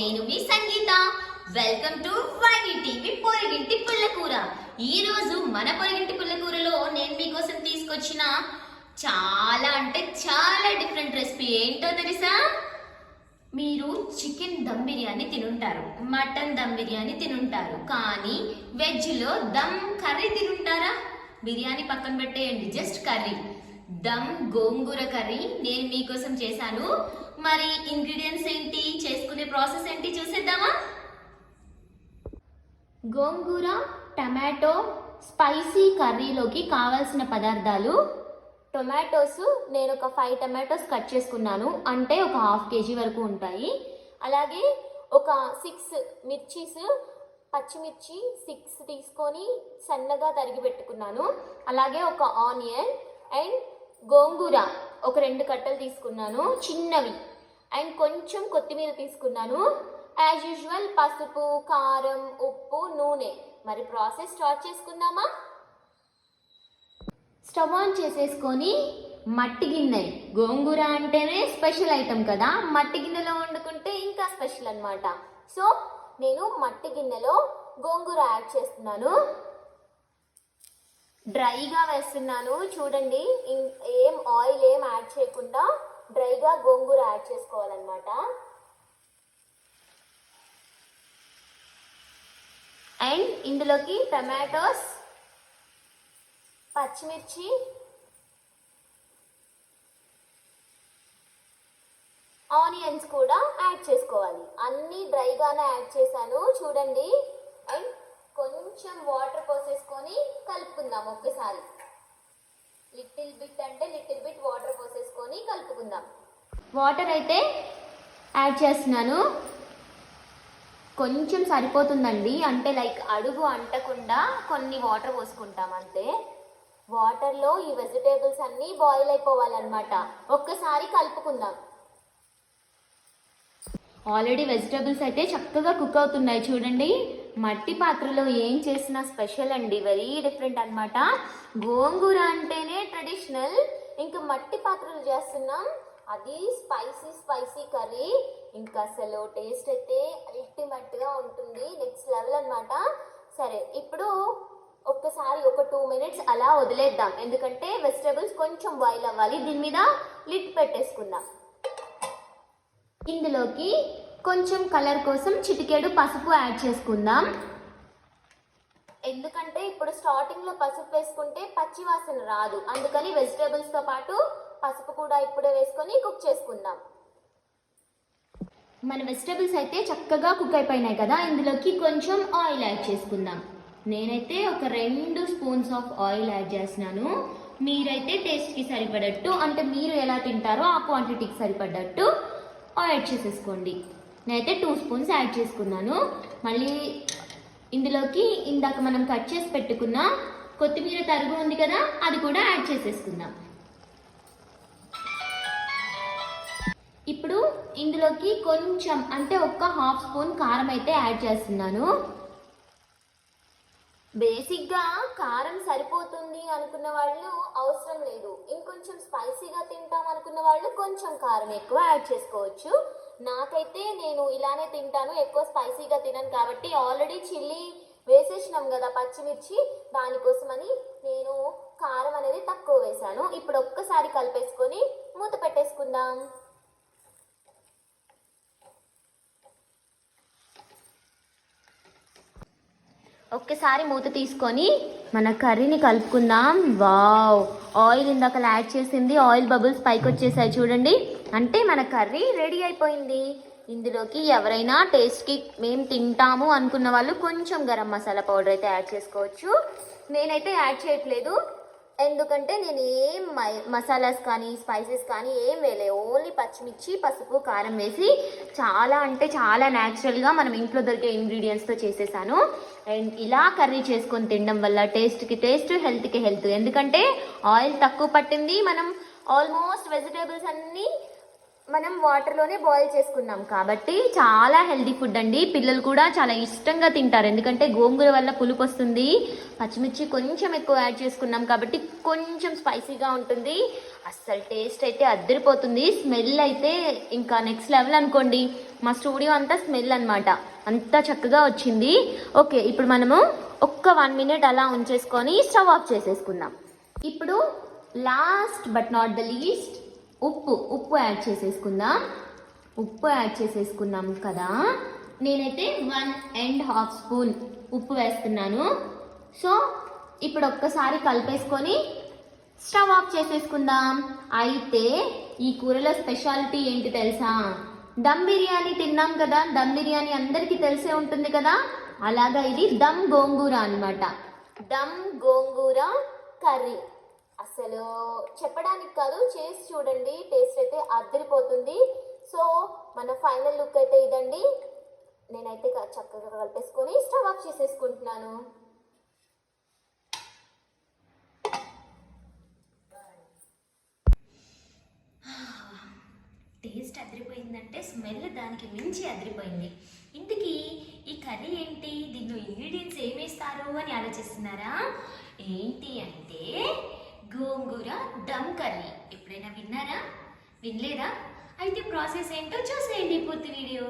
నేను మీ Sangeetha. Welcome to YV TV పొరిగింటి పుల్లకూర ఈ రోజు మన పొరిగింటి పుల్లకూరలో నేను మీకోసం తీసుకొచ్చిన చాలా అంటే చాలా డిఫరెంట్ రెసిపీ ఏంటో తెలుసా? మీరు చికెన్ దమ్ బిర్యానీ తినుంటారు. మటన్ దమ్ బిర్యానీ తినుంటారు. కానీ వెజ్లో దమ్ కర్రీ తినుంటారా? బిర్యానీ పక్కన పెట్టేయండి just curry. Dum gongura curry నేను మీకోసం చేశాను. మరి ఇంగ్రీడియంట్స్ ఏంటి? చేసుకునే ప్రాసెస్ ఏంటి? చూసేద్దామా? గోంగూర టమాటో స్పైసీ కర్రీలోకి కావాల్సిన పదార్థాలు. టొమాటోస్ నేను ఒక ఫైవ్ టమాటోస్ కట్ చేసుకున్నాను. అంటే ఒక హాఫ్ కేజీ వరకు ఉంటాయి. అలాగే ఒక సిక్స్ మిర్చీస్ పచ్చిమిర్చి సిక్స్ తీసుకొని సన్నగా తరిగి పెట్టుకున్నాను. అలాగే ఒక ఆనియన్ అండ్ గోంగూర. ఒక రెండు కట్టలు తీసుకున్నాను చిన్నవి. అండ్ కొంచెం కొత్తిమీర తీసుకున్నాను. యాజ్ యూజువల్ పసుపు కారం ఉప్పు నూనె. మరి ప్రాసెస్ స్టార్ట్ చేసుకుందామా? స్టవ్ ఆన్ చేసేసుకొని మట్టి గిన్నె. గోంగూర అంటేనే స్పెషల్ ఐటమ్ కదా. మట్టి గిన్నెలో వండుకుంటే ఇంకా స్పెషల్ అనమాట సో నేను మట్టి గిన్నెలో గోంగూర యాడ్ చేస్తున్నాను. డ్రైగా వేస్తున్నాను. చూడండి ఏం ఆయిల్ ఏం యాడ్ చేయకుండా డ్రైగా గోంగూర యాడ్ చేసుకోవాలన్నమాట. అండ్ ఇందులోకి టమాటోస్ పచ్చిమిర్చి ఆనియన్స్ కూడా యాడ్ చేసుకోవాలి. అన్నీ డ్రైగానే యాడ్ చేశాను. చూడండి అండ్ కొంచెం వాటర్ పోసేసుకొని కలుపుకుందాం ఒక్కసారి. లిటిల్ బిట్ అంటే లిటిల్ బిట్ వాటర్ పోసేసుకొని కలుపుకుందాం. వాటర్ అయితే యాడ్ చేస్తున్నాను. కొంచెం సరిపోతుందండి. అంటే లైక్ అడుగు అంటకుండా కొన్ని వాటర్ పోసుకుంటాం అంతే. వాటర్లో ఈ వెజిటేబుల్స్ అన్నీ బాయిల్ అయిపోవాలన్నమాట. ఒక్కసారి కలుపుకుందాం. ఆల్రెడీ వెజిటేబుల్స్ అయితే చక్కగా కుక్ అవుతున్నాయి చూడండి. మట్టి పాత్రలో ఏం చేసినా స్పెషల్ అండి. వెరీ డిఫరెంట్ అనమాట గోంగూర అంటేనే ట్రెడిషనల్ ఇంకా మట్టి పాత్రలు చేస్తున్నాం. అది స్పైసీ స్పైసీ కర్రీ ఇంకా అసలు టేస్ట్ అయితే అల్టిమేట్గా ఉంటుంది. నెక్స్ట్ లెవెల్ అనమాట సరే ఇప్పుడు ఒక్కసారి ఒక టూ మినిట్స్ అలా వదిలేద్దాం. ఎందుకంటే వెజిటేబుల్స్ కొంచెం బాయిల్ అవ్వాలి. దీని మీద లిట్ పెట్టేసుకుందాం. ఇందులోకి కొంచెం కలర్ కోసం చిటికెడు పసుపు యాడ్ చేసుకుందాం. ఎందుకంటే ఇప్పుడు స్టార్టింగ్లో పసుపు వేసుకుంటే పచ్చి వాసన రాదు. అందుకని వెజిటేబుల్స్తో పాటు పసుపు కూడా ఇప్పుడే వేసుకొని కుక్ చేసుకుందాం. మన వెజిటేబుల్స్ అయితే చక్కగా కుక్ అయిపోయినాయి కదా. ఇందులోకి కొంచెం ఆయిల్ యాడ్ చేసుకుందాం. నేనైతే ఒక రెండు స్పూన్స్ ఆఫ్ ఆయిల్ యాడ్ చేస్తున్నాను. మీరైతే టేస్ట్కి సరిపడట్టు. అంటే మీరు ఎలా తింటారో ఆ క్వాంటిటీకి సరిపడ్డట్టు యాడ్ చేసేసుకోండి. నేనైతే టూ స్పూన్స్ యాడ్ చేసుకున్నాను. మళ్ళీ ఇందులోకి ఇందాక మనం కట్ చేసి పెట్టుకున్న కొత్తిమీర తరుగు ఉంది కదా అది కూడా యాడ్ చేసేసుకుందాం. ఇప్పుడు ఇందులోకి కొంచెం అంటే ఒక్క హాఫ్ స్పూన్ కారం అయితే యాడ్ చేస్తున్నాను. బేసిక్గా కారం సరిపోతుంది అనుకున్న వాళ్ళు అవసరం లేదు. ఇంకొంచెం స్పైసీగా తింటాం అనుకున్న వాళ్ళు కొంచెం కారం ఎక్కువ యాడ్ చేసుకోవచ్చు. నాకైతే నేను ఇలానే తింటాను ఎక్కువ స్పైసీగా తినను కాబట్టి ఆల్రెడీ చిల్లీ వేసేసినాం కదా పచ్చిమిర్చి దానికోసమని నేను కారం అనేది తక్కువ వేశాను. ఇప్పుడు ఒక్కసారి కలిపేసుకొని మూత పెట్టేసుకుందాం. ఒక్కసారి మూత తీసుకొని మన కర్రీని కలుపుకుందాం. వావ్! ఆయిల్ ఇందాక యాడ్ చేసింది. ఆయిల్ బబుల్స్ పైకి వచ్చేసాయి చూడండి. అంటే మన కర్రీ రెడీ అయిపోయింది. ఇందులోకి ఎవరైనా టేస్ట్కి మేము తింటాము అనుకున్న వాళ్ళు కొంచెం గరం మసాలా పౌడర్ అయితే యాడ్ చేసుకోవచ్చు. నేనైతే యాడ్ చేయట్లేదు. ఎందుకంటే నేను ఏం మసాలాస్ కానీ స్పైసెస్ కానీ ఏం వేయలే. ఓన్లీ పచ్చిమిర్చి పసుపు కారం వేసి చాలా అంటే చాలా న్యాచురల్గా మనం ఇంట్లో దొరికే ఇంగ్రీడియంట్స్తో చేసేసాను. అండ్ ఇలా కర్రీ చేసుకొని తినడం వల్ల టేస్ట్కి టేస్ట్ హెల్త్కి హెల్త్. ఎందుకంటే ఆయిల్ తక్కువ పట్టింది. మనం ఆల్మోస్ట్ వెజిటేబుల్స్ అన్నీ మనం వాటర్లోనే బాయిల్ చేసుకున్నాం కాబట్టి చాలా హెల్దీ ఫుడ్ అండి. పిల్లలు కూడా చాలా ఇష్టంగా తింటారు. ఎందుకంటే గోంగూర వల్ల పులుపు వస్తుంది పచ్చిమిర్చి కొంచెం ఎక్కువ యాడ్ చేసుకున్నాం కాబట్టి కొంచెం స్పైసీగా ఉంటుంది. అస్సలు టేస్ట్ అయితే అద్దరిపోతుంది. స్మెల్ అయితే ఇంకా నెక్స్ట్ లెవెల్ అనుకోండి. మా స్టూడియో అంతా స్మెల్ అనమాట అంత చక్కగా వచ్చింది. ఓకే ఇప్పుడు మనము ఒక్క వన్ మినిట్ అలా ఉంచేసుకొని స్టవ్ ఆఫ్ చేసేసుకుందాం. ఇప్పుడు last but not the least ఉప్పు ఉప్పు యాడ్ చేసేసుకుందాం. ఉప్పు యాడ్ చేసేసుకున్నాం కదా. నేనైతే వన్ అండ్ హాఫ్ స్పూన్ ఉప్పు వేస్తున్నాను. సో ఇప్పుడు ఒక్కసారి కలిపేసుకొని స్టవ్ ఆఫ్ చేసేసుకుందాం. అయితే ఈ కూరలో స్పెషాలిటీ ఏంటి తెలుసా? దమ్ బిర్యానీ తిన్నాం కదా. దమ్ బిర్యానీ అందరికీ తెలిసే ఉంటుంది కదా. అలాగా ఇది దమ్ గోంగూర అన్నమాట. దమ్ గోంగూర కర్రీ. అసలు చెప్పడానికి కాదు చేసి చూడండి టేస్ట్ అయితే అద్దరిపోతుంది సో మన ఫైనల్ లుక్ అయితే ఇదండి. నేనైతే చక్కగా కలిపేసుకొని స్టవ్ ఆఫ్ చేసేసుకుంటున్నాను. టేస్ట్ అదిరిపోయిందంటే స్మెల్ దానికి మించి అదిరిపోయింది. ఇంతకీ ఈ కర్రీ ఏంటి? దీనిలో ఇంగ్రీడియంట్స్ ఏమేస్తారు అని ఆలోచిస్తున్నారా? ఏంటి అంటే గోంగూర దమ్ కర్రీ. ఎప్పుడైనా విన్నారా? వినలేదా? అయితే ప్రాసెస్ ఏంటో చూసేయండి పూర్తి వీడియో.